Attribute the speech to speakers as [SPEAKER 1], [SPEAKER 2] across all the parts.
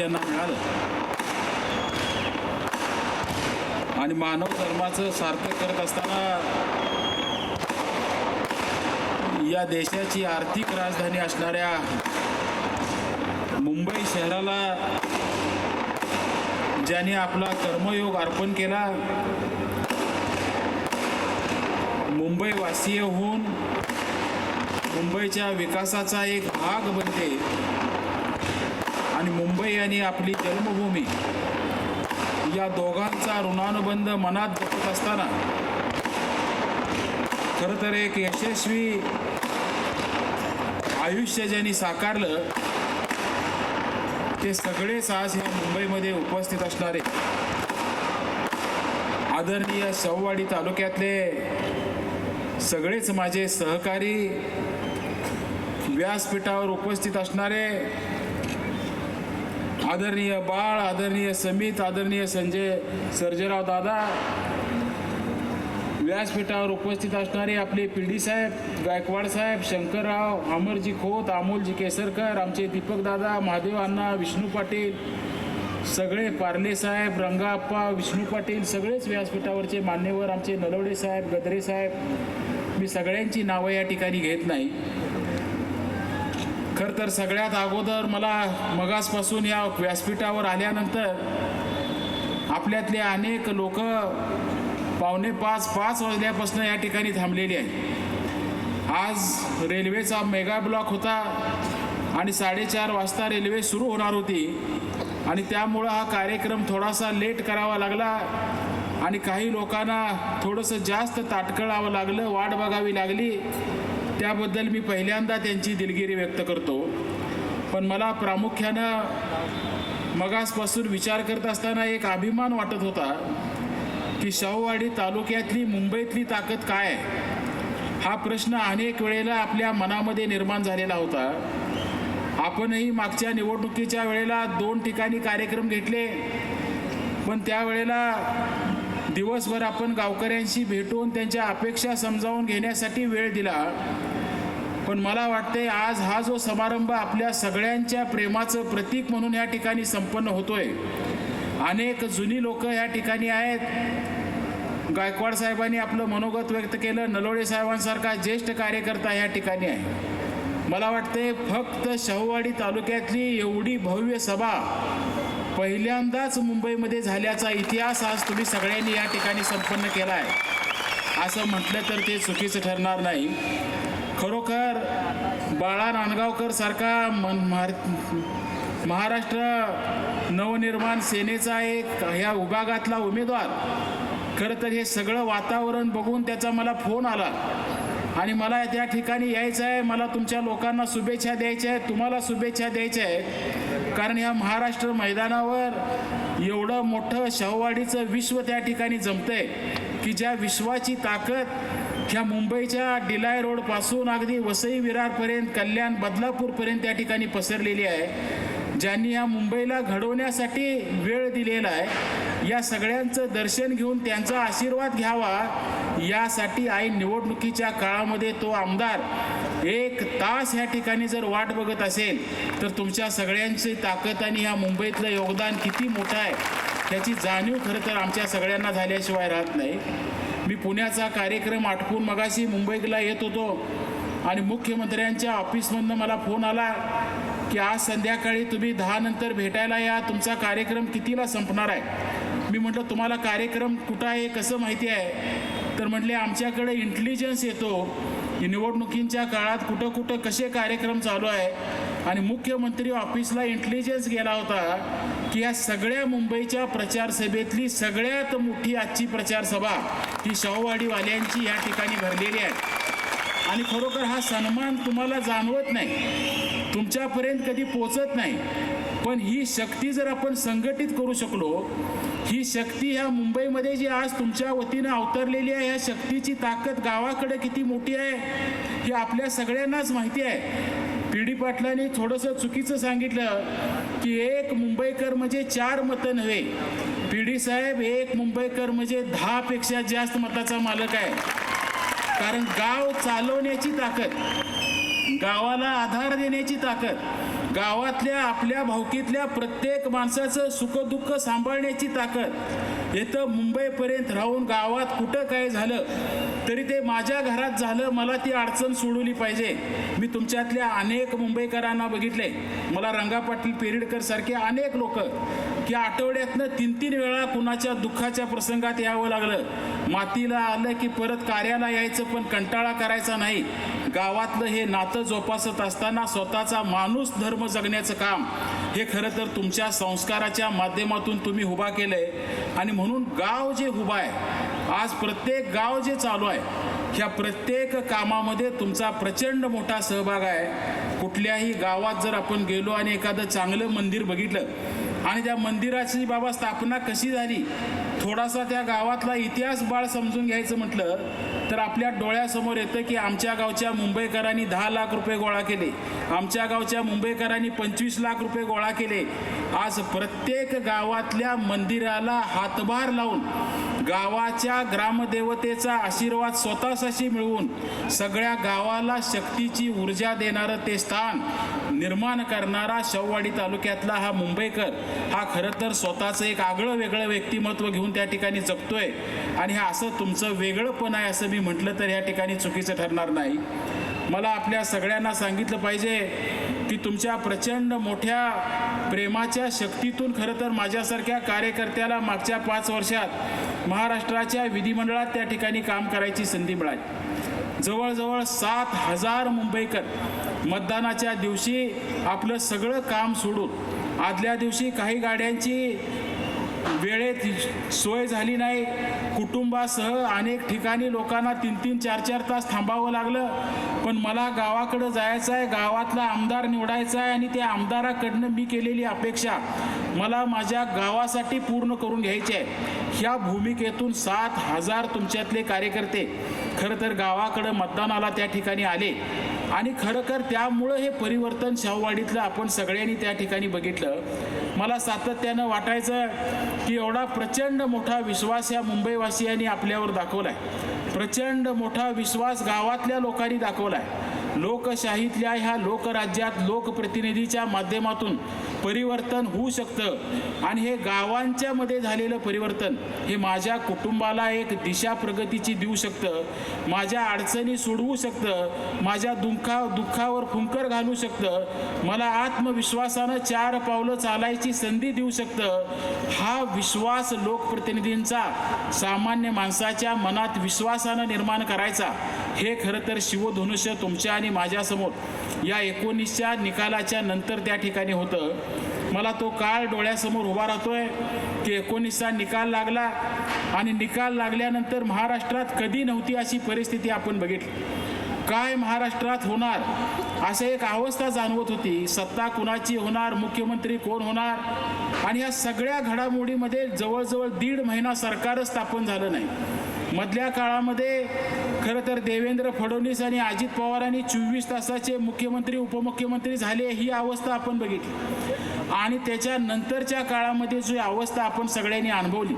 [SPEAKER 1] ज्यांना मिळालं आणि मानव धर्माचं सार्थक करत असताना या देशाची आर्थिक राजधानी असणाऱ्या मुंबई शहराला ज्याने आपला कर्मयोग अर्पण केला मुंबईवासीय होऊन मुंबईच्या विकासाचा एक भाग बनते आणि मुंबई आणि आपली जन्मभूमी. या दोघांचा ऋणानुबंध मनात जपत असताना खरं तर एक यशस्वी आयुष्य ज्यांनी साकारलं ते सगळेच आज ह्या मुंबईमध्ये उपस्थित असणारे. आदरणीय शववाडी तालुक्यातले सगळेच माझे सहकारी व्यासपीठावर उपस्थित असणारे आदरणीय बाळ आदरणीय समित आदरणीय संजय सर्जेराव दादा व्यासपीठावर उपस्थित असणारे आपले पिढी साहेब गायकवाड साहेब शंकरराव अमरजी खोत अमोलजी केसरकर आमचे दीपक दादा महादेव अण्णा विष्णू पाटील सगळे पार्ले साहेब रंगाप्पा विष्णू पाटील सगळेच व्यासपीठावरचे मान्यवर आमचे नलवडे साहेब गद्रे साहेब. मी सगळ्यांची नावं या ठिकाणी घेत नाही. खरं तर सगळ्यात अगोदर मला मगासपासून या व्यासपीठावर आल्यानंतर आपल्यातले अनेक लोक पावणे पाच पाच वाजल्यापासून या ठिकाणी थांबलेले आहे आज रेल्वेचा मेगा ब्लॉक होता आणि साडेचार वाजता रेल्वे सुरू होणार होती आणि त्यामुळं हा कार्यक्रम थोडासा लेट करावा लागला आणि काही लोकांना थोडंसं जास्त ताटकळावं लागलं वाट बघावी लागली. त्याबद्दल मी पहिल्यांदा त्यांची दिलगिरी व्यक्त करतो. पण मला प्रामुख्यानं मगासपासून विचार करत असताना एक अभिमान वाटत होता की शाहूवाडी तालुक्यातली मुंबईतली ताकद काय? हा प्रश्न अनेक वेळेला आपल्या मनामध्ये निर्माण झालेला होता. आपणही मागच्या निवडणुकीच्या वेळेला दोन ठिकाणी कार्यक्रम घेतले. पण त्यावेळेला दिवसभर आपण गावकऱ्यांशी भेटून त्यांच्या अपेक्षा समजावून घेण्यासाठी वेळ दिला. पण मला वाटते आज हा जो समारंभ आपल्या सगळ्यांच्या प्रेमाचं प्रतीक म्हणून या ठिकाणी संपन्न होतोय. अनेक जुनी लोक या ठिकाणी आहेत. गायकवाड साहेबांनी आपलं मनोगत व्यक्त केलं. नलोडे साहेबांसारखा ज्येष्ठ कार्यकर्ता या ठिकाणी आहे. मला वाटते फक्त शाहूवाडी तालुक्यातली एवढी भव्य सभा पहिल्यांदाच मुंबईमध्ये झाल्याचा इतिहास आज तुम्ही सगळ्यांनी या ठिकाणी संपन्न केला आहे असं म्हटलं तर ते चुकीचं ठरणार नाही. खरोखर बाळा नांदगावकर सारखा मन महार महाराष्ट्र नवनिर्माण सेनेचा एक ह्या विभागातला उमेदवार. खरं तर हे सगळं वातावरण बघून त्याचा मला फोन आला. आणि मला त्या ठिकाणी यायचं आहे मला तुमच्या लोकांना शुभेच्छा द्यायच्या आहेत तुम्हाला शुभेच्छा द्यायच्या आहेत. कारण ह्या महाराष्ट्र मैदानावर एवढं मोठं शाहूवाडीचं विश्व त्या ठिकाणी जमतंय की ज्या विश्वाची ताकद ह्या मुंबईच्या डिलाय रोडपासून अगदी वसई विरारपर्यंत कल्याण बदलापूरपर्यंत त्या ठिकाणी पसरलेली आहे. ज्यांनी या मुंबईला घडवण्यासाठी वेळ दिलेला आहे या सगळ्यांचं दर्शन घेऊन त्यांचा आशीर्वाद घ्यावा. यासाठी आई निवडणुकीच्या काळामध्ये तो आमदार एक तास ह्या ठिकाणी जर वाट बघत असेल तर तुमच्या सगळ्यांची ताकद आणि ह्या मुंबईतलं योगदान किती मोठं आहे त्याची जाणीव खरं तर आमच्या सगळ्यांना झाल्याशिवाय राहत नाही. मी पुण्याचा कार्यक्रम आटपून मगाशी मुंबईला येत होतो आणि मुख्यमंत्र्यांच्या ऑफिसमधनं मला फोन आला की आज संध्याकाळी तुम्ही दहा नंतर भेटायला या तुमचा कार्यक्रम कितीला संपणार आहे? मी म्हटलं तुम्हाला कार्यक्रम कुठं आहे कसं माहिती आहे? तर म्हटले आमच्याकडे इंटेलिजन्स येतो. की निवडणुकींच्या काळात कुठं कुठं कसे कार्यक्रम चालू आहे? आणि मुख्यमंत्री ऑफिसला इंटेलिजन्स गेला होता. की या सगळ्या मुंबईच्या प्रचार सभेतली सगळ्यात मोठी आजची प्रचारसभा ही शाहूवाडीवाल्यांची या ठिकाणी भरलेली आहे. आणि खरोखर हा सन्मान तुम्हाला जाणवत नाही तुमच्यापर्यंत कधी पोचत नाही पण ही शक्ती जर आपण संघटित करू शकलो ही शक्ती ह्या मुंबईमध्ये जी आज तुमच्या वतीनं अवतरलेली आहे ह्या शक्तीची ताकद गावाकडे किती मोठी आहे हे आपल्या सगळ्यांनाच माहिती आहे. पी डी पाटलांनी थोडंसं चुकीचं सांगितलं की एक मुंबईकर म्हणजे चार मतं नव्हे. पी डी साहेब एक मुंबईकर म्हणजे दहापेक्षा जास्त मताचा मालक आहे. कारण गाव चालवण्याची ताकद गावाला आधार देण्याची ताकद गावातल्या आपल्या भावकीतल्या प्रत्येक माणसाचं सुखदुःख सांभाळण्याची ताकद इथं मुंबईपर्यंत राहून गावात कुठं काय झालं? तरी ते माझ्या घरात झालं मला ती अडचण सोडवली पाहिजे. मी तुमच्यातल्या अनेक मुंबईकरांना बघितले. मला रंगा पाटील पेरिडकर सारखे अनेक लोक की आठवड्यातनं तीन तीन वेळा कुणाच्या दुःखाच्या प्रसंगात यावं लागलं. मातीला आलं की परत कार्याला यायचं पण कंटाळा करायचा नाही. गावातलं हे नातं जोपासत असताना स्वतःचा माणूस धर्म जगण्याचं काम हे खरं तर तुमच्या संस्काराच्या माध्यमातून तुम्ही उभा केलंय. आणि म्हणून गाव जे उभा आहे आज प्रत्येक गाव जे चालू आहे ह्या प्रत्येक कामामध्ये तुमचा प्रचंड मोठा सहभाग आहे. कुठल्याही गावात जर आपण गेलो आणि एखादं चांगलं मंदिर बघितलं आणि त्या मंदिराची बाबा स्थापना कशी झाली थोडासा त्या गावातला इतिहास बाळ समजून घ्यायचं म्हटलं तर आपल्या डोळ्यासमोर येतं की आमच्या गावच्या मुंबईकरांनी दहा लाख रुपये गोळा केले. आमच्या गावच्या मुंबईकरांनी पंचवीस लाख रुपये गोळा केले. आज प्रत्येक गावातल्या मंदिराला हातभार लावून गावाच्या ग्रामदेवतेचा आशीर्वाद स्वतःसाठी मिळवून सगळ्या गावाला शक्तीची ऊर्जा देणारं ते स्थान निर्माण करणारा शववाडी तालुक्यातला हा मुंबईकर हा खरं तर स्वतःचं एक आगळं वेगळं व्यक्तिमत्व घेऊन त्या ठिकाणी जगतोय. आणि हे असं तुमचं वेगळंपण आहे असं मी म्हटलं तर या ठिकाणी चुकीचं ठरणार नाही. मला आपल्या सगळ्यांना सांगितलं पाहिजे की तुमच्या प्रचंड मोठ्या प्रेमाच्या शक्तीतून खरं तर माझ्यासारख्या कार्यकर्त्याला मागच्या पाच वर्षात महाराष्ट्राच्या विधिमंडळात त्या ठिकाणी काम करायची संधी मिळाली. जवळजवळ सात हजार मुंबईकर मतदानाच्या दिवशी आपलं सगळं काम सोडून आदल्या दिवशी काही गाड्यांची वेळेत सोय झाली नाही. कुटुंबासह अनेक ठिकाणी लोकांना तीन तीन चार चार तास थांबावं लागलं. पण मला गावाकडं जायचं आहे गावातला आमदार निवडायचा आहे आणि त्या आमदाराकडनं मी केलेली अपेक्षा मला माझ्या गावासाठी पूर्ण करून घ्यायची आहे. ह्या भूमिकेतून सात हजार तुमच्यातले कार्यकर्ते खरं तर गावाकडं मतदानाला त्या ठिकाणी आले. आणि खरं तर त्यामुळं हे परिवर्तन शाहूवाडीतलं आपण सगळ्यांनी त्या ठिकाणी बघितलं. मला सातत्यानं वाटायचं की एवढा प्रचंड मोठा विश्वास या मुंबईवासियांनी आपल्यावर दाखवला आहे प्रचंड मोठा विश्वास गावातल्या लोकांनी दाखवला आहे लोकशाहीतल्या ह्या लोकराज्यात लोकप्रतिनिधीच्या माध्यमातून परिवर्तन होऊ शकतं. आणि हे गावांच्या मध्ये झालेलं परिवर्तन हे माझ्या कुटुंबाला एक दिशा प्रगतीची देऊ शकतं. माझ्या अडचणी सोडवू शकतं. माझ्या दुःखा दुःखावर फुंकर घालू शकतं. मला आत्मविश्वासानं चार पावलं चालायची संधी देऊ शकतं. हा विश्वास लोकप्रतिनिधींचा सामान्य माणसाच्या मनात विश्वासानं निर्माण करायचा हे खरं तर शिवधनुष्य तुमच्या आणि माझ्यासमोर. या एकोणीसच्या निकालाच्या नंतर त्या ठिकाणी होतं. मला तो काळ डोळ्यासमोर उभा राहतोय की एकोणीसचा निकाल लागला आणि निकाल लागल्यानंतर महाराष्ट्रात कधी नव्हती अशी परिस्थिती आपण बघितली. काय महाराष्ट्रात होणार असं एक अवस्था जाणवत होती. सत्ता कुणाची होणार मुख्यमंत्री कोण होणार? आणि या सगळ्या घडामोडीमध्ये जवळजवळ दीड महिना सरकारच स्थापन झालं नाही. मधल्या काळामध्ये खरं तर देवेंद्र फडणवीस आणि अजित पवारांनी चोवीस तासाचे मुख्यमंत्री उपमुख्यमंत्री झाले ही अवस्था आपण बघितली. आणि त्याच्यानंतरच्या काळामध्ये जी अवस्था आपण सगळ्यांनी अनुभवली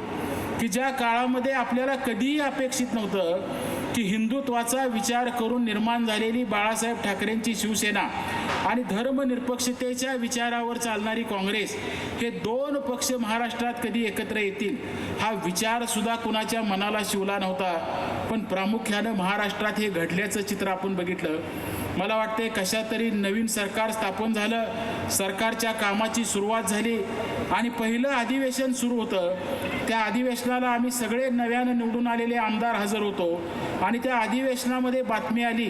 [SPEAKER 1] की ज्या काळामध्ये आपल्याला कधीही अपेक्षित नव्हतं की हिंदुत्वाचा विचार करून निर्माण झालेली बाळासाहेब ठाकरेंची शिवसेना आणि धर्मनिरपेक्षतेच्या विचारावर चालणारी काँग्रेस हे दोन पक्ष महाराष्ट्रात कधी एकत्र येतील हा विचारसुद्धा कुणाच्या मनाला शिवला नव्हता. पण प्रामुख्यानं महाराष्ट्रात हे घडल्याचं चित्र आपण बघितलं. मला वाटते कशा तरी नवीन सरकार स्थापन झालं सरकारच्या कामाची सुरुवात झाली आणि पहिलं अधिवेशन सुरू होतं. त्या अधिवेशनाला आम्ही सगळे नव्यानं निवडून आलेले आमदार हजर होतो आणि त्या अधिवेशनामध्ये बातमी आली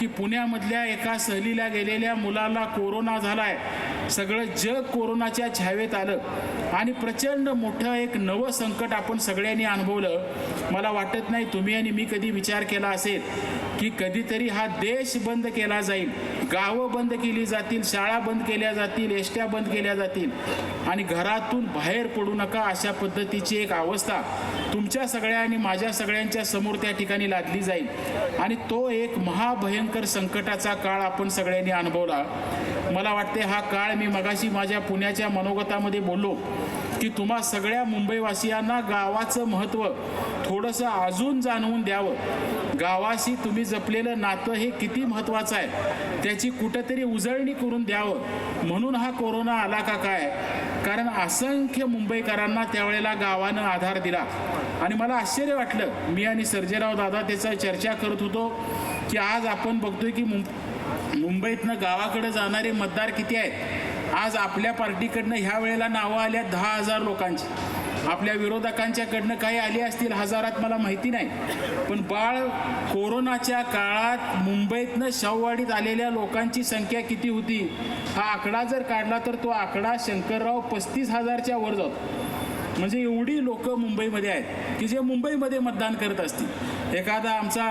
[SPEAKER 1] की पुण्यामधल्या एका सहलीला गेलेल्या मुलाला कोरोना झालाय. सगळं जग कोरोनाच्या छावेत आलं आणि प्रचंड मोठं एक नवं संकट आपण सगळ्यांनी अनुभवलं. मला वाटत नाही तुम्ही आणि मी कधी विचार केला असेल. की कधीतरी हा देश बंद केला जाईल गावं बंद केली जातील शाळा बंद केल्या जातील एसट्या बंद केल्या जातील. आणि घरातून बाहेर पडू नका अशा पद्धतीची एक अवस्था तुमच्या सगळ्या आणि माझ्या सगळ्यांच्या समोर त्या ठिकाणी लादली जाईल. आणि तो एक महाभयंकर संकटाचा काळ आपण सगळ्यांनी अनुभवला. मला वाटते हा काळ मी मगाशी माझ्या पुण्याच्या मनोगतामध्ये बोललो. की तुम्हा सगळ्या मुंबईवासियांना गावाचं महत्त्व थोडंसं अजून जाणवून द्यावं. गावाशी तुम्ही जपलेलं नातं हे किती महत्त्वाचं आहे? त्याची कुठंतरी उजळणी करून द्यावं. म्हणून हा कोरोना आला का काय? कारण असंख्य मुंबईकरांना त्यावेळेला गावानं आधार दिला. आणि मला आश्चर्य वाटलं. मी आणि सर्जेराव दादा त्याचा चर्चा करत होतो की आज आपण बघतोय की मुं मुंबईतनं गावाकडे जाणारे मतदार किती आहेत? आज आपल्या पार्टीकडनं ह्या वेळेला नावं आल्या दहा हजार लोकांची. आपल्या विरोधकांच्याकडनं काही आली असतील हजारात मला माहिती नाही. पण बाळ कोरोनाच्या काळात मुंबईतनं शववाडीत आलेल्या लोकांची संख्या किती होती? हा आकडा जर काढला तर तो आकडा शंकरराव पस्तीस हजारच्या वर जातो. म्हणजे एवढी लोक मुंबईमध्ये आहेत की जे मुंबईमध्ये मतदान करत असतील. एखादा आमचा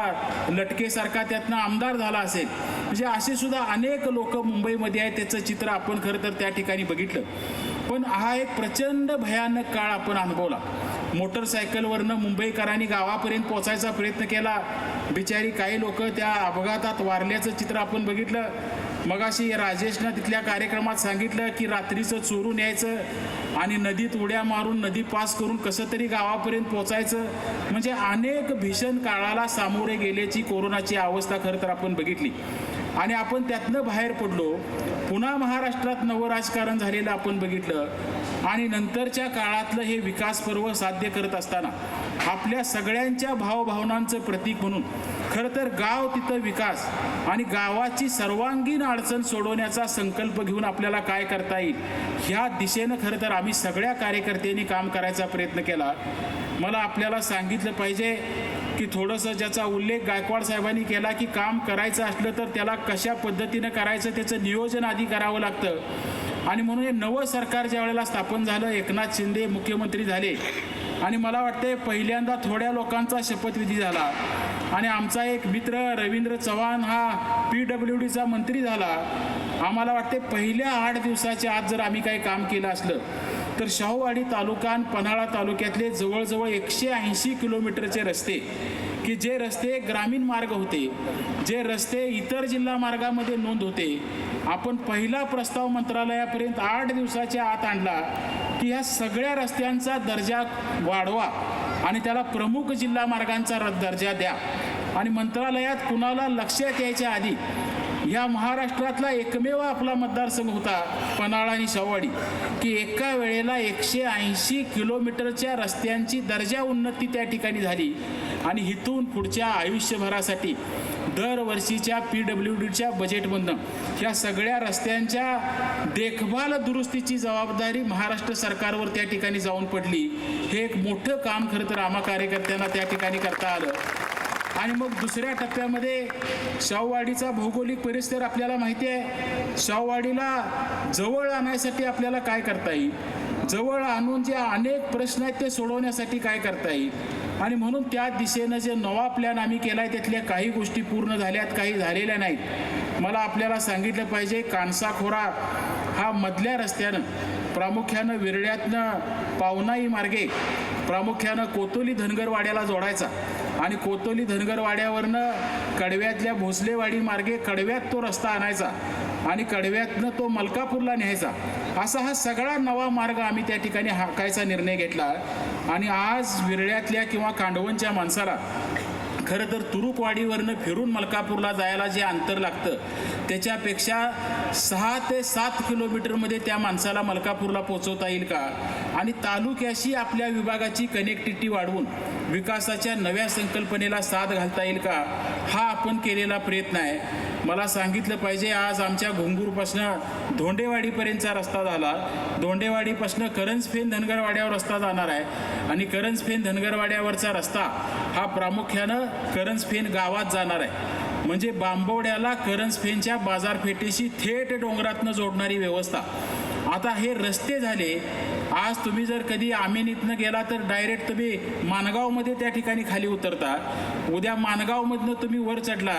[SPEAKER 1] लटकेसारखा त्यातनं आमदार झाला असेल म्हणजे असे सुद्धा अनेक लोक मुंबईमध्ये आहेत त्याचं चित्र आपण खरं तर त्या ठिकाणी बघितलं. पण हा एक प्रचंड भयानक काळ आपण अनुभवला. मोटरसायकलवरनं मुंबईकरांनी गावापर्यंत पोचायचा प्रयत्न केला. बिचारी काही लोक त्या अपघातात वारल्याचं चित्र आपण बघितलं. मगाशी राजेशनं तिथल्या कार्यक्रमात सांगितलं की रात्रीचं चोरून यायचं आणि नदीत उड्या मारून नदी पास करून कसं तरी गावापर्यंत पोचायचं. म्हणजे अनेक भीषण काळाला सामोरे गेल्याची कोरोनाची अवस्था खरं तर आपण बघितली. आणि आपण त्यातनं बाहेर पडलो. पुन्हा महाराष्ट्रात नवं राजकारण झालेलं आपण बघितलं. आणि नंतरच्या काळातलं हे विकास पर्व साध्य करत असताना. आपल्या सगळ्यांच्या भावभावनांचं प्रतीक म्हणून. खरं तर गाव तिथं विकास आणि गावाची सर्वांगीण अडचण सोडवण्याचा संकल्प घेऊन आपल्याला काय करता येईल? ह्या दिशेनं खरं तर आम्ही सगळ्या कार्यकर्त्यांनी काम करायचा प्रयत्न केला. मला आपल्याला सांगितलं पाहिजे की थोडंसं ज्याचा उल्लेख गायकवाड साहेबांनी केला की काम करायचं असलं तर त्याला कशा पद्धतीनं करायचं त्याचं नियोजन आधी करावं लागतं. आणि म्हणून हे नवं सरकार ज्या वेळेला स्थापन झालं एकनाथ शिंदे मुख्यमंत्री झाले आणि मला वाटते पहिल्यांदा थोड्या लोकांचा शपथविधी झाला. आणि आमचा एक मित्र रवींद्र चव्हाण हा पी डब्ल्यू डीचा मंत्री झाला. आम्हाला वाटते पहिल्या आठ दिवसाच्या आत जर आम्ही काही काम केलं असलं तर शाहूवाडी तालुका आणि पन्हाळा तालुक्यातले जवळजवळ एकशे ऐंशी किलोमीटरचे रस्ते की जे रस्ते ग्रामीण मार्ग होते जे रस्ते इतर जिल्हा मार्गामध्ये नोंद होते आपण पहिला प्रस्ताव मंत्रालयापर्यंत आठ दिवसाच्या आत आणला की ह्या सगळ्या रस्त्यांचा दर्जा वाढवा आणि त्याला प्रमुख जिल्हा मार्गांचा र- दर्जा द्या. आणि मंत्रालयात कुणाला लक्षात यायच्या आधी या महाराष्ट्रातला एकमेव आपला मतदारसंघ होता पन्हाळा आणि शवाडी की एका वेळेला एकशे ऐंशी किलोमीटरच्या रस्त्यांची दर्जा उन्नती त्या ठिकाणी झाली आणि इथून पुढच्या आयुष्यभरासाठी दरवर्षीच्या पी डब्ल्यू डीच्या बजेटमधनं ह्या सगळ्या रस्त्यांच्या देखभाल दुरुस्तीची जबाबदारी महाराष्ट्र सरकारवर त्या ठिकाणी जाऊन पडली. हे एक मोठं काम खरं तर आम्हा कार्यकर्त्यांना त्या ठिकाणी करता आलं. आणि मग दुसऱ्या टप्प्यामध्ये शाहूवाडीचा भौगोलिक परिसर आपल्याला माहिती आहे. शाहूवाडीला जवळ आणायसाठी आपल्याला काय करता येईल? जवळ आणून जे अनेक प्रश्न आहेत ते सोडवण्यासाठी काय करता येईल? आणि म्हणून त्या दिशेनं जे नवा प्लॅन आम्ही केला आहे त्यातल्या काही गोष्टी पूर्ण झाल्यात काही झालेल्या नाहीत. मला आपल्याला सांगितलं पाहिजे कानसाखोरा हा मधल्या रस्त्यानं प्रामुख्यानं विरळ्यातनं पावनाई मार्गे प्रामुख्यानं कोतोली धनगरवाड्याला जोडायचा. आणि कोतोली धनगरवाड्यावरनं कडव्यातल्या भोसलेवाडी मार्गे कडव्यात तो रस्ता आणायचा आणि कडव्यातनं तो मलकापूरला न्यायचा. असा हा सगळा नवा मार्ग आम्ही त्या ठिकाणी हाकायचा निर्णय घेतला. आणि आज विरळ्यातल्या किंवा कांडवनच्या माणसाला खरं तर तुरुकवाडीवरनं फिरून मलकापूरला जायला जे अंतर लागतं त्याच्यापेक्षा सहा ते सात किलोमीटरमध्ये त्या माणसाला मलकापूरला पोचवता येईल का? आणि तालुक्याशी आपल्या विभागाची कनेक्टिव्हिटी वाढवून विकासाच्या नव्या संकल्पनेला साथ घालता येईल का? हा आपण केलेला प्रयत्न आहे. मला सांगितलं पाहिजे आज आमच्या घोंगूरपासनं धोंडेवाडीपर्यंतचा रस्ता झाला. धोंडेवाडीपासनं करंजफेन धनगरवाड्यावर रस्ता जाणार आहे. आणि करंजफेन धनगरवाड्यावरचा रस्ता हा प्रामुख्यानं करंजफेन गावात जाणार आहे. म्हणजे बांबवड्याला करंजफेनच्या बाजारपेठेशी थेट डोंगरातनं जोडणारी व्यवस्था. आता हे रस्ते झाले. आज तुम्ही जर कधी आमिनीतनं गेला तर डायरेक्ट तुम्ही मानगावमध्ये त्या ठिकाणी खाली उतरता. उद्या मानगावमधनं तुम्ही वर चढला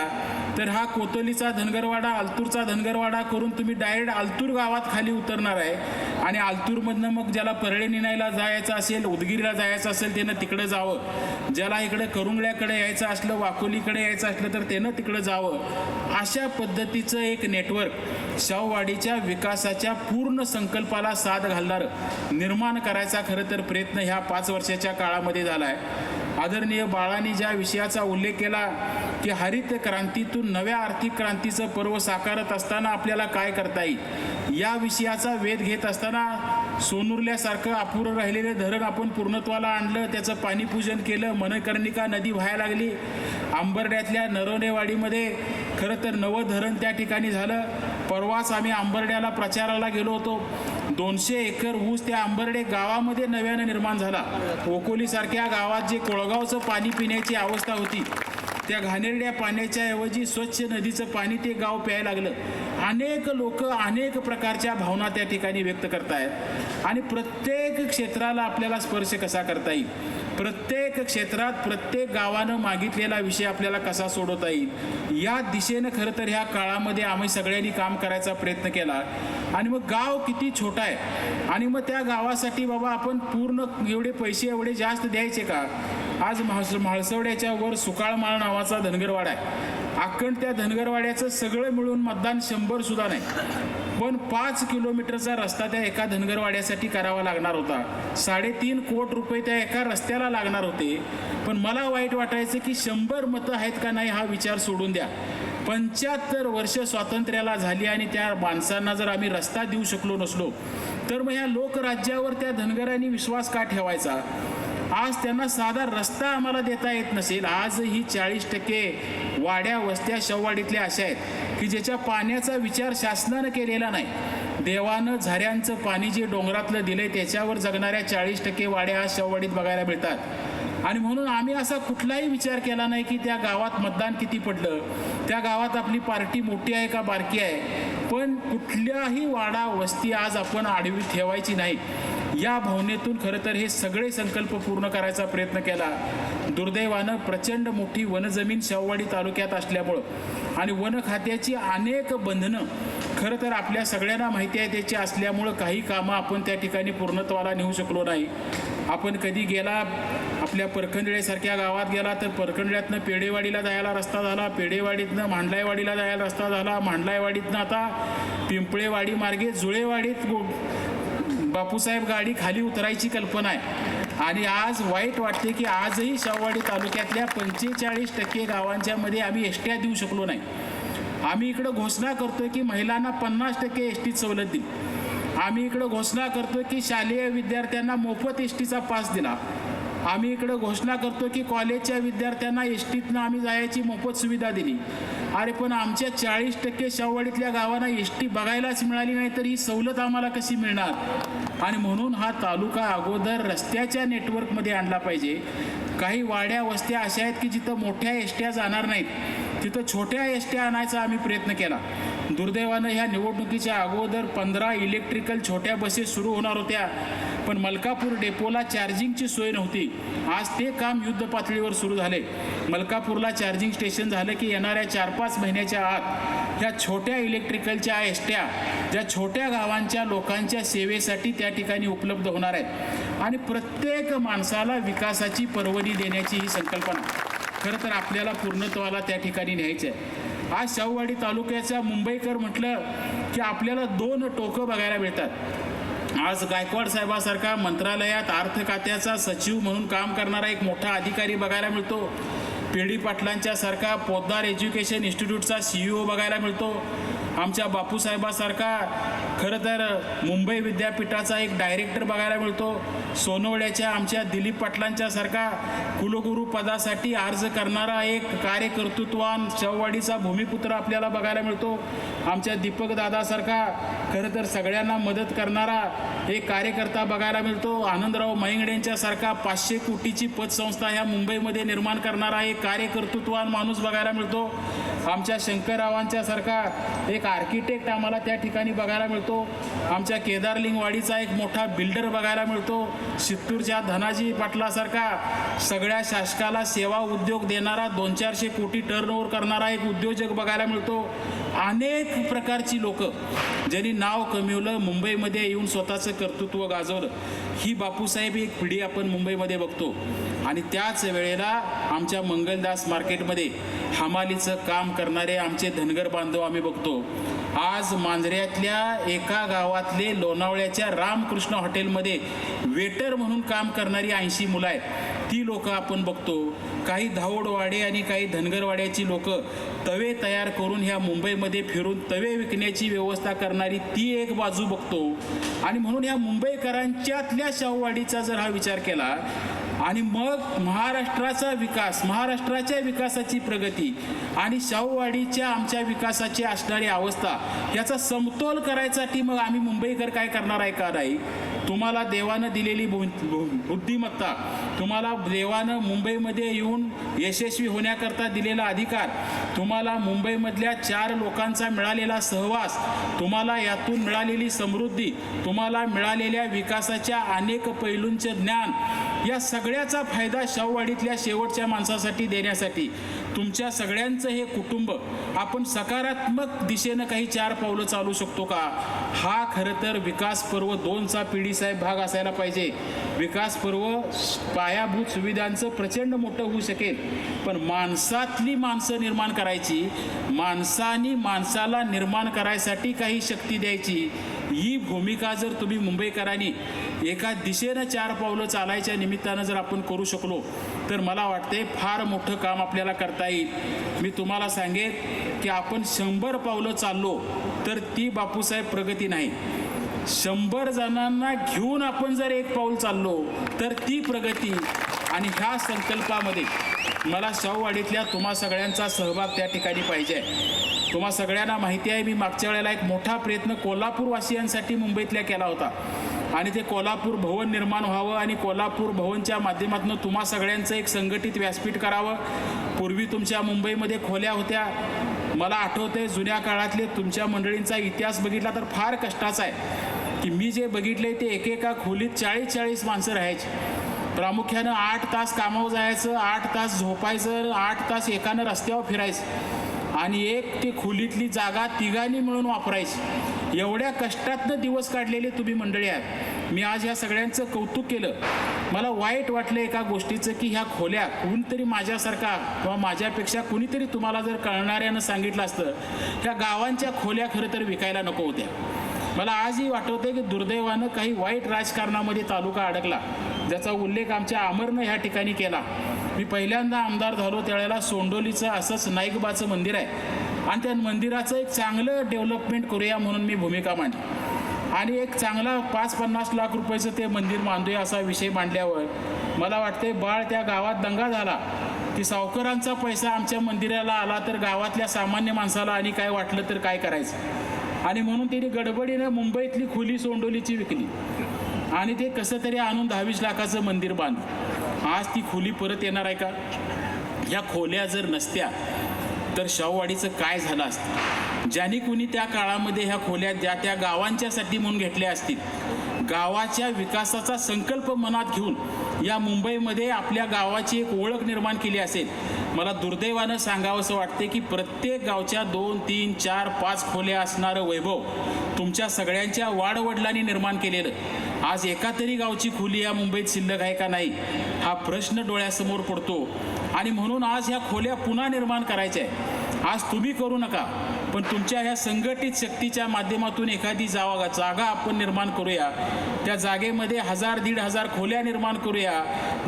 [SPEAKER 1] तर हा कोतोलीचा धनगरवाडा आलतूरचा धनगरवाडा करून तुम्ही डायरेक्ट आलतूर गावात खाली उतरणार आहे. आणि आलतूरमधनं मग ज्याला परळे निनायला जायचं असेल उदगीरला जायचं असेल त्यानं तिकडं जावं. ज्याला इकडे करुंगळ्याकडे यायचं असलं वाकोलीकडे यायचं असलं तर त्यानं तिकडं जावं. अशा पद्धतीचं एक नेटवर्क शाहूवाडीच्या विकासाच्या पूर्ण संकल्पाला साथ घालणारं निर्माण करायचा खरं तर प्रयत्न ह्या पाच वर्षाच्या काळामध्ये झाला आहे आदरणीय बाळांनी ज्या विषयाचा उल्लेख केला की हरित क्रांतीतून नव्या आर्थिक क्रांतीचं पर्व साकारत असताना आपल्याला काय करता येईल? या विषयाचा वेध घेत असताना सोनुरल्यासारखं अपुरं राहिलेलं धरण आपण पूर्णत्वाला आणलं त्याचं पाणीपूजन केलं मनकर्णिका नदी व्हायला लागली. आंबर्ड्यातल्या नरवणेवाडीमध्ये खरं तर नवं धरण त्या ठिकाणी झालं. परवाच आम्ही आंबर्ड्याला प्रचाराला गेलो होतो. दोनशे एकर ऊस त्या आंबर्डे गावामध्ये नव्यानं निर्माण झाला. ओकोलीसारख्या गावात जे कोळगावचं पाणी पिण्याची अवस्था होती त्या घाणेरड्या पाण्याच्या ऐवजी स्वच्छ नदीचं पाणी ते गाव प्यायला लागलं. अनेक लोक अनेक प्रकारच्या भावना त्या ठिकाणी व्यक्त करतायत. आणि प्रत्येक क्षेत्राला आपल्याला स्पर्श कसा करता येईल? प्रत्येक क्षेत्रात प्रत्येक गावानं मागितलेला विषय आपल्याला कसा सोडवता येईल? या दिशेनं खरं तर ह्या काळामध्ये आम्ही सगळ्यांनी काम करायचा प्रयत्न केला. आणि मग गाव किती छोटा आहे? आणि मग त्या गावासाठी बाबा आपण पूर्ण एवढे पैसे एवढे जास्त द्यायचे का? आज म्हास म्हाळसवड्याच्या वर सुकाळमाळ नावाचा धनगरवाडा आहे. अखंड त्या धनगरवाड्याचं सगळं मिळून मतदान शंभरसुद्धा नाही. पण पाच किलोमीटरचा रस्ता त्या एका धनगरवाड्यासाठी करावा लागणार होता. साडेतीन कोट रुपये त्या एका रस्त्याला लागणार होते. पण मला वाईट वाटायचं की शंभर मतं आहेत का नाही हा विचार सोडून द्या. पंच्याहत्तर वर्ष स्वातंत्र्याला झाली आणि त्या माणसांना जर आम्ही रस्ता देऊ शकलो नसलो तर मग ह्या लोकराज्यावर त्या धनगरांनी विश्वास का ठेवायचा? आज त्यांना साधा रस्ता आम्हाला देता येत नसेल. आज ही चाळीस टक्के वाड्या वस्त्या शववाडीतल्या अशा आहेत. की ज्याच्या पाण्याचा विचार शासनानं केलेला नाही. देवानं झऱ्यांचं पाणी जे डोंगरातलं दिलंय त्याच्यावर जगणाऱ्या चाळीस टक्के वाड्या आज शववाडीत बघायला मिळतात. आणि म्हणून आम्ही असा कुठलाही विचार केला नाही की त्या गावात मतदान किती पडलं. त्या गावात आपली पार्टी मोठी आहे का बारकी आहे? पण कुठल्याही वाडा वस्ती आज आपण आडवी ठेवायची नाही. या भावनेतून खरं तर हे सगळे संकल्प पूर्ण करायचा प्रयत्न केला. दुर्दैवानं प्रचंड मोठी वनजमीन शववाडी तालुक्यात असल्यामुळं आणि वन खात्याची अनेक बंधनं खरं तर आपल्या सगळ्यांना माहिती आहे त्याची असल्यामुळं काही कामं आपण त्या ठिकाणी पूर्णत्वाला नेऊ शकलो नाही. आपण कधी गेला आपल्या परखंडळेसारख्या गावात गेला तर परखंडळ्यातनं पेडेवाडीला जायला रस्ता झाला पेडेवाडीतनं मांडलायवाडीला जायला रस्ता झाला मांडलायवाडीतनं आता पिंपळेवाडी मार्गे जुळेवाडीत गो- बापूसाहेब गाडी खाली उतरायची कल्पना आहे. आणि आज वाईट वाटते की आजही शाहवाडी तालुक्यातल्या पंचेचाळीस टक्के गावांच्या मध्ये आम्ही एसट्या देऊ शकलो नाही. आम्ही इकडं घोषणा करतोय की महिलांना पन्नास टक्के एस टीत सवलत दिली आम्ही इकडं घोषणा करतोय की शालेय विद्यार्थ्यांना मोफत एस टीचा पास दिला. आम्ही इकडं घोषणा करतो की कॉलेजच्या विद्यार्थ्यांना एस टीतनं आम्ही जायची मोफत सुविधा दिली. अरे पण आमच्या चाळीस टक्के शाहवाडीतल्या गावांना एस टी बघायलाच मिळाली नाही तर ही सवलत आम्हाला कशी मिळणार? आणि म्हणून हा तालुका अगोदर रस्त्याच्या नेटवर्कमध्ये आणला पाहिजे. काही वाड्या वस्त्या अशा आहेत की जिथं मोठ्या एसट्या जाणार नाहीत. तिथं छोट्या एसट्या आणायचा आम्ही प्रयत्न केला. दुर्दैवानं ह्या निवडणुकीच्या अगोदर पंधरा इलेक्ट्रिकल छोट्या बसेस सुरू होणार होत्या. पण मलकापूर डेपोला चार्जिंगची सोय नव्हती. आज ते काम युद्ध पातळीवर सुरू झाले. मलकापूरला चार्जिंग स्टेशन झालं की येणाऱ्या चार पाच महिन्याच्या आत ह्या छोट्या इलेक्ट्रिकलच्या एसट्या ज्या छोट्या गावांच्या लोकांच्या सेवेसाठी त्या ठिकाणी उपलब्ध होणार आहेत. आणि प्रत्येक माणसाला विकासाची परवणी देण्याची ही संकल्पना. खरं तर आपल्याला पूर्णत्वाला त्या ठिकाणी न्यायचं आहे. आज शाहूवाडी तालुक्याचा मुंबईकर म्हटलं की आपल्याला दोन टोकं बघायला मिळतात. आज गायकवाड साहेबासारखा मंत्रालयात अर्थ खात्याचा सचिव म्हणून काम करणारा एक मोठा अधिकारी बघायला मिळतो. पी डी पाटलांच्यासारखा पोद्दार एज्युकेशन इन्स्टिट्यूटचा सी ई ओ बघायला मिळतो. आमच्या बापूसाहेबासारखा खरं तर मुंबई विद्यापीठाचा एक डायरेक्टर बघायला मिळतो. सोनवड्याच्या आमच्या दिलीप पाटलांच्या सारखा कुलगुरू पदासाठी अर्ज करणारा एक कार्यकर्तृत्वान शववाडीचा भूमिपुत्र आपल्याला बघायला मिळतो. आमच्या दीपक दादासारखा खरं तर सगळ्यांना मदत करणारा एक कार्यकर्ता बघायला मिळतो. आनंदराव महिंगडेंच्या सारखा पाचशे कोटीची पतसंस्था ह्या मुंबईमध्ये निर्माण करणारा एक कार्यकर्तृत्वान माणूस बघायला मिळतो. आमच्या शंकररावांच्या सारखा एक आर्किटेक्ट आम्हाला त्या ठिकाणी बघायला मिळतो. आमच्या केदारलिंगवाडीचा एक मोठा बिल्डर बघायला मिळतो. शित्तूरच्या धनाजी पाटलासारखा सगळ्या शासकाला सेवा उद्योग देणारा दोन चारशे कोटी टर्नओव्हर करणारा एक उद्योजक बघायला मिळतो. अनेक प्रकारची लोक ज्यांनी नाव कमिवलं मुंबईमध्ये येऊन स्वतःचं कर्तृत्व गाजवलं. ही बापूसाहेब एक पिढी आपण मुंबईमध्ये बघतो. आणि त्याच वेळेला आमच्या मंगलदास मार्केटमध्ये हमालीचं काम करणारे आमचे धनगर बांधव आम्ही बघतो. आज मांजऱ्यातल्या एका गावातले लोणावळ्याच्या रामकृष्ण हॉटेलमध्ये वेटर म्हणून काम करणारी ऐंशी मुलं आहेत. ती लोकं आपण बघतो. काही धावडवाडे आणि काही धनगरवाड्याची लोकं तवे तयार करून ह्या मुंबईमध्ये फिरून तवे विकण्याची व्यवस्था करणारी ती एक बाजू बघतो. आणि म्हणून ह्या मुंबईकरांच्यातल्या शाहूवाडीचा जर हा विचार केला आणि मग महाराष्ट्राचा विकास महाराष्ट्राच्या विकासाची प्रगती आणि शाहूवाडीच्या आमच्या विकासाची असणारी अवस्था याचा समतोल करायसाठी मग आम्ही मुंबईकर काय करणार आहे का नाही? तुम्हाला देवानं दिलेली बु- बुद्धिमत्ता तुम्हाला देवानं मुंबईमध्ये येऊन यशस्वी होण्याकरता दिलेला अधिकार तुम्हाला मुंबईमधल्या चार लोकांचा मिळालेला सहवास तुम्हाला यातून मिळालेली समृद्धी तुम्हाला मिळालेल्या विकासाच्या अनेक पैलूंचे ज्ञान या सगळ्याचा फायदा शाहूवाडीतल्या शेवटच्या माणसासाठी देण्यासाठी. तुमच्या सगळ्यांचं हे कुटुंब आपण सकारात्मक दिशेनं काही चार पावलं चालू शकतो का? हा खरं तर विकास पर्व दोनचा पिढीसाहेब भाग असायला पाहिजे. विकास पर्व पायाभूत सुविधांचं प्रचंड मोठं होऊ शकेल. पण माणसातली माणसं निर्माण करायची माणसानी माणसाला निर्माण करायसाठी काही शक्ती द्यायची ही भूमिका जर तुम्ही मुंबईकरांनी एका दिशेनं चार पावलं चालायच्या निमित्तानं जर आपण करू शकलो तर मला वाटते फार मोठं काम आपल्याला करता येईल. मी तुम्हाला सांगेन की आपण शंभर पावलं चाललो तर ती बापूसाहेब प्रगती नाही. शंभर जणांना घेऊन आपण जर एक पाऊल चाललो तर ती प्रगती आणि ह्या संकल्पामध्ये मला शाहूवाडीतल्या तुम्हा सगळ्यांचा सहभाग त्या ठिकाणी पाहिजे. आहे तुम्हा सगळ्यांना माहिती आहे मी मागच्या वेळेला एक मोठा प्रयत्न कोल्हापूरवासियांसाठी मुंबईतल्या केला होता. आणि ते कोल्हापूर भवन निर्माण व्हावं आणि कोल्हापूर भवनच्या माध्यमातून तुम्हा सगळ्यांचं एक संघटित व्यासपीठ करावं. पूर्वी तुमच्या मुंबईमध्ये खोल्या होत्या. मला आठवतंय जुन्या काळातले तुमच्या मंडळींचा इतिहास बघितला तर फार कष्टाचा आहे. की मी जे बघितले ते एकेका खोलीत चाळीस चाळीस माणसं राहायची. प्रामुख्यानं आठ तास कामावर जायचं आठ तास झोपायचं आठ तास एकानं रस्त्यावर फिरायचं. आणि एक ते खोलीतली जागा तिघांनी मिळून वापरायची. एवढ्या कष्टातनं दिवस काढलेले तुम्ही मंडळी आहात. मी आज ह्या सगळ्यांचं कौतुक केलं. मला वाईट वाटलं एका गोष्टीचं की ह्या खोल्या कोणतरी माझ्यासारखा किंवा माझ्यापेक्षा कुणीतरी तुम्हाला जर कळणाऱ्यानं सांगितलं असतं ह्या गावांच्या खोल्या खरं तर विकायला नको होत्या. मला आजही वाटवते की दुर्दैवानं काही वाईट राजकारणामध्ये तालुका अडकला. ज्याचा उल्लेख आमच्या अमरनं ह्या ठिकाणी केला. मी पहिल्यांदा आमदार झालो त्यावेळेला सोंडोलीचं असंच नाईकबाचं मंदिर आहे. आणि त्या मंदिराचं एक चांगलं डेव्हलपमेंट करूया म्हणून मी भूमिका मांडली. आणि एक चांगला पाच पन्नास लाख रुपयाचं ते मंदिर बांधूया असा विषय मांडल्यावर मला वाटते बाळ त्या गावात दंगा झाला. की सावकारांचा पैसा आमच्या मंदिराला आला तर गावातल्या सामान्य माणसाला आणि काय वाटलं तर काय करायचं? आणि म्हणून तिने गडबडीनं मुंबईतली खुली सोंडोलीची विकली. आणि ते कसं तरी आणून दहावीस लाखाचं मंदिर बांधलं. आज ती खुली परत येणार आहे का? ह्या खोल्या जर नसत्या तर शववाडीचं काय झालं असतं? ज्यांनी कुणी त्या काळामध्ये ह्या खोल्या ज्या त्या गावांच्यासाठी म्हणून घेतल्या असतील गावाच्या विकासाचा संकल्प मनात घेऊन या मुंबईमध्ये आपल्या गावाची एक ओळख निर्माण केली असेल मला दुर्दैवानं सांगावंसं वाटते की प्रत्येक गावच्या दोन तीन चार पाच खोल्या असणारं वैभव तुमच्या सगळ्यांच्या वाडवडिलांनी निर्माण केलेलं. आज एका तरी गावची खोली या मुंबईत शिल्लक आहे का नाही हा प्रश्न डोळ्यासमोर पडतो. आणि म्हणून आज ह्या खोल्या पुन्हा निर्माण करायच्या आहे आज तुम्ही करू नका पण तुमच्या ह्या संघटित शक्तीच्या माध्यमातून एखादी जावा जागा आपण निर्माण करूया. त्या जागेमध्ये हजार दीड हजार खोल्या निर्माण करूया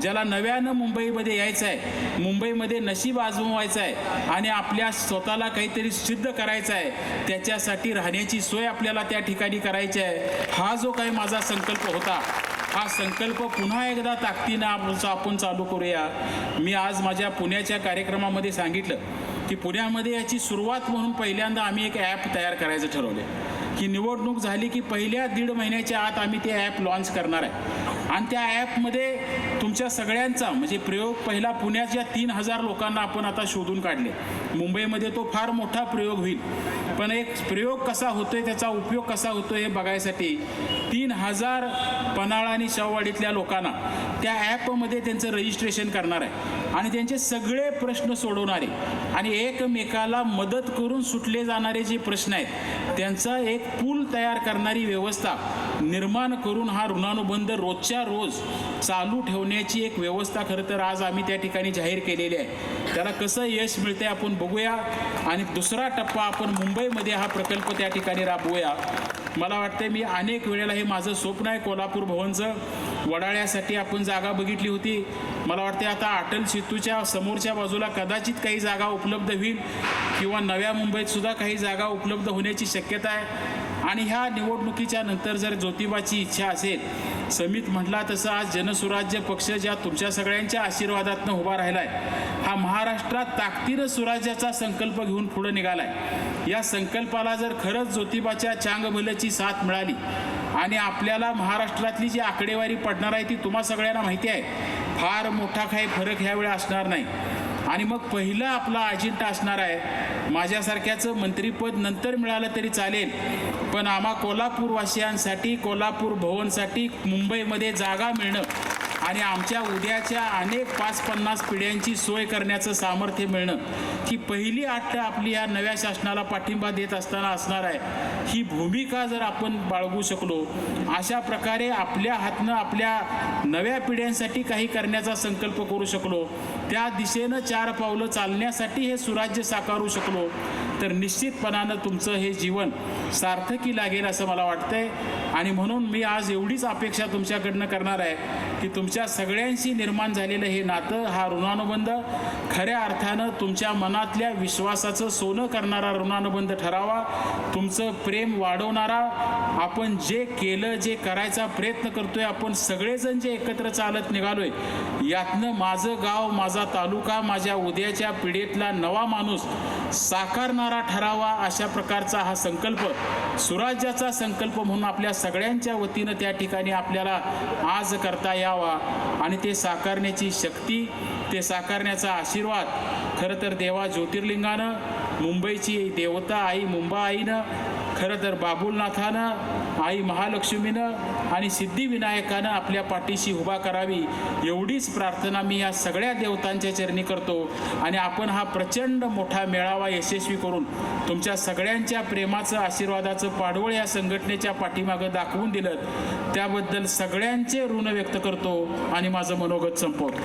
[SPEAKER 1] ज्याला नव्यानं मुंबईमध्ये यायचं आहे मुंबईमध्ये नशीब आजमावायचं आहे आणि आपल्या स्वतःला काहीतरी सिद्ध करायचं आहे त्याच्यासाठी राहण्याची सोय आपल्याला त्या ठिकाणी करायची आहे. हा जो काही माझा संकल्प होता हा संकल्प पुन्हा एकदा ताकदीनं आपण आपण चालू करूया. मी आज माझ्या पुण्याच्या कार्यक्रमामध्ये सांगितलं की पुण्यामध्ये याची सुरुवात म्हणून पहिल्यांदा आम्ही एक ॲप तयार करायचं ठरवले की निवडणूक झाली की पहिल्या दीड महिन्याच्या आत आम्ही ते ॲप लॉन्च करणार आहे. आणि त्या ॲपमध्ये तुमच्या सगळ्यांचा म्हणजे प्रयोग पहिला पुण्याच्या तीन हजार लोकांना आपण आता शोधून काढले. मुंबईमध्ये तो फार मोठा प्रयोग होईल. पण एक प्रयोग कसा होतोय त्याचा उपयोग कसा होतोय हे बघायसाठी तीन हजार पन्हाळा आणि शाहवाडीतल्या लोकांना त्या ॲपमध्ये त्यांचं रजिस्ट्रेशन करणार आहे. आणि त्यांचे सगळे प्रश्न सोडवणारे आणि एकमेकाला मदत करून सुटले जाणारे जे प्रश्न आहेत त्यांचा एक पूल तयार करणारी व्यवस्था निर्माण करून हा ऋणानुबंध रोजच्या रोज चालू ठेवण्याची एक व्यवस्था खरं तर आज आम्ही त्या ठिकाणी जाहीर केलेली आहे. त्याला कसं यश मिळते आपण बघूया. आणि दुसरा टप्पा आपण मुंबईमध्ये हा प्रकल्प त्या ठिकाणी राबवूया. मला वाटतं मी अनेक वेळेला हे माझं स्वप्न आहे कोल्हापूर भवनचं. वडाळ्यासाठी आपण जागा बघितली होती. मला वाटते आता अटल सेतूच्या समोरच्या बाजूला कदाचित काही जागा उपलब्ध होईल. किंवा नव्या मुंबईतसुद्धा काही जागा उपलब्ध होण्याची शक्यता आहे. आणि ह्या निवडणुकीच्या नंतर जर ज्योतिबाची इच्छा असेल समित म्हटला तसं आज जनसुराज्य पक्ष ज्या तुमच्या सगळ्यांच्या आशीर्वादातनं उभा राहिला आहे हा महाराष्ट्रात ताकदीनं स्वराज्याचा संकल्प घेऊन पुढे निघालाय. या संकल्पाला जर खरंच ज्योतिबाच्या चांगभल्याची साथ मिळाली आणि आपल्याला महाराष्ट्रातली जी आकडेवारी पडणार आहे ती तुम्हा सगळ्यांना माहिती आहे फार मोठा काही फरक ह्यावेळी असणार नाही. आणि मग पहिलं आपला अजिंठा असणार आहे माझ्यासारख्याचं मंत्रीपद नंतर मिळालं तरी चालेल पण आम्हा कोल्हापूरवासियांसाठी कोल्हापूर भवनसाठी मुंबईमध्ये जागा मिळणं आणि आमच्या उद्याच्या अनेक पाच पन्नास पिढ्यांची सोय करण्याचं सामर्थ्य मिळणं ही पहिली आठ आपली या नव्या शासनाला पाठिंबा देत असताना असणार आहे. ही भूमिका जर आपण बाळगू शकलो अशा प्रकारे आपल्या हातनं आपल्या नव्या पिढ्यांसाठी काही करण्याचा संकल्प करू शकलो त्या दिशेनं चार पावलं चालण्यासाठी हे सुराज्य साकारू शकलो तर निश्चितपणानं तुमचं हे जीवन सार्थकी लागेल असं मला वाटतंय. आणि म्हणून मी आज एवढीच अपेक्षा तुमच्याकडनं करणार आहे की तुमच्या सगळ्यांशी निर्माण झालेलं हे नातं हा ऋणानुबंध खऱ्या अर्थानं तुमच्या मनातल्या विश्वासाचं सोनं करणारा ऋणानुबंध ठरावा तुमचं प्रेम वाढवणारा आपण जे केलं जे करायचा प्रयत्न करतोय आपण सगळेजण जे एकत्र चालत निघालोय यातनं माझं गाव माझा तालुका माझ्या उद्याच्या पिढीतला नवा माणूस साकारणारा ठरावा अशा प्रकारचा हा संकल्प सुराज्याचा संकल्प म्हणून आपल्या सगळ्यांच्या वतीनं त्या ठिकाणी आपल्याला आज करता यावा आणि ते साकारण्याची शक्ती ते साकारण्याचा आशीर्वाद खरं तर देवा ज्योतिर्लिंगानं मुंबईची देवता आई मुंबा आईनं खरं तर बाबुलनाथानं आई महालक्ष्मीनं आणि सिद्धिविनायकानं आपल्या पाठीशी उभा करावी एवढीच प्रार्थना मी या सगळ्या देवतांच्या चरणी करतो. आणि आपण हा प्रचंड मोठा मेळावा यशस्वी करून तुमच्या सगळ्यांच्या प्रेमाचं आशीर्वादाचं पाडवळ या संघटनेच्या पाठीमागं दाखवून दिलं. त्याबद्दल सगळ्यांचे ऋण व्यक्त करतो आणि माझं मनोगत संपवतो.